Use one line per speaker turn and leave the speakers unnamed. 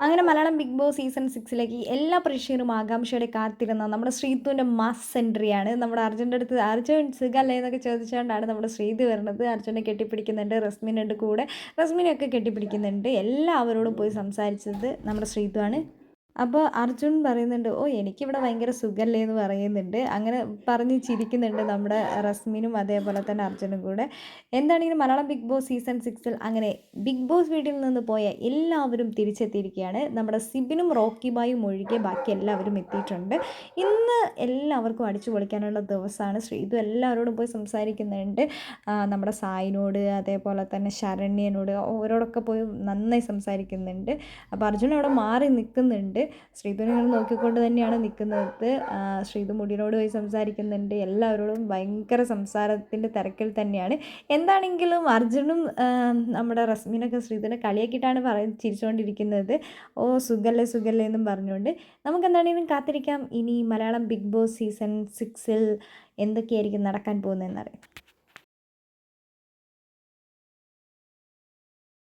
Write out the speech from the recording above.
അങ്ങനെ Malayalam big boss season സിക്സിലേക്ക് എല്ലാ പ്രേക്ഷകരും ആകാംക്ഷയോടെ കാത്തിരുന്ന നമ്മുടെ ശ്രീതുവിന്റെ മാസ് എൻട്രിയാണ് നമ്മുടെ അർജുന്റെ അടുത്ത് അർജുൻ സുഖല്ലേ എന്നൊക്കെ ചോദിച്ചുകൊണ്ടാണ് നമ്മുടെ ശ്രീതു വരുന്നത്. അർജുനെ കെട്ടിപ്പിടിക്കുന്നുണ്ട് റസ്മിനുണ്ട് കൂടെ. റസ്മിനെയൊക്കെ കെട്ടിപ്പിടിക്കുന്നുണ്ട്. എല്ലാവരോടും പോയി സംസാരിച്ചത് നമ്മുടെ ശ്രീതുവാണ്. അപ്പോൾ അർജുൻ പറയുന്നുണ്ട് ഓ എനിക്കിവിടെ ഭയങ്കര സുഖമല്ലേ എന്ന് പറയുന്നുണ്ട്. അങ്ങനെ പറഞ്ഞ് ചിരിക്കുന്നുണ്ട് നമ്മുടെ റസ്മിനും അതേപോലെ തന്നെ അർജുനും കൂടെ. എന്താണെങ്കിലും മലയാളം ബിഗ് ബോസ് സീസൺ സിക്സിൽ അങ്ങനെ ബിഗ് ബോസ് വീട്ടിൽ നിന്ന് പോയ എല്ലാവരും തിരിച്ചെത്തിയിരിക്കുകയാണ്. നമ്മുടെ സിബിനും റോക്കി ബായും ഒഴികെ ബാക്കി എല്ലാവരും എത്തിയിട്ടുണ്ട്. ഇന്ന് എല്ലാവർക്കും അടിച്ചു പൊളിക്കാനുള്ള ദിവസമാണ്. ശ്രീതു എല്ലാവരോടും പോയി സംസാരിക്കുന്നുണ്ട്. നമ്മുടെ സായിനോട് അതേപോലെ തന്നെ ശരണ്യനോട് അവരോടൊക്കെ പോയി നന്നായി സംസാരിക്കുന്നുണ്ട്. അപ്പോൾ അർജുൻ അവിടെ മാറി നിൽക്കുന്നുണ്ട്. ശ്രീധുവിനെ നോക്കിക്കൊണ്ട് തന്നെയാണ് നിൽക്കുന്നത്. ശ്രീധു മുടിയോട് പോയി സംസാരിക്കുന്നുണ്ട്. എല്ലാവരോടും ഭയങ്കര സംസാരത്തിന്റെ തിരക്കിൽ തന്നെയാണ്. എന്താണെങ്കിലും അർജുനും നമ്മുടെ റസ്മിനൊക്കെ ശ്രീധുവിനെ കളിയാക്കിയിട്ടാണ് പറ ചിരിച്ചുകൊണ്ടിരിക്കുന്നത്. ഓ സുഖല്ലേ സുഖല്ലേ എന്നും പറഞ്ഞുകൊണ്ട്. നമുക്ക് എന്താണെങ്കിലും കാത്തിരിക്കാം. ഇനി മലയാളം ബിഗ് ബോസ് സീസൺ സിക്സിൽ എന്തൊക്കെയായിരിക്കും നടക്കാൻ പോകുന്നതെന്നറിയാം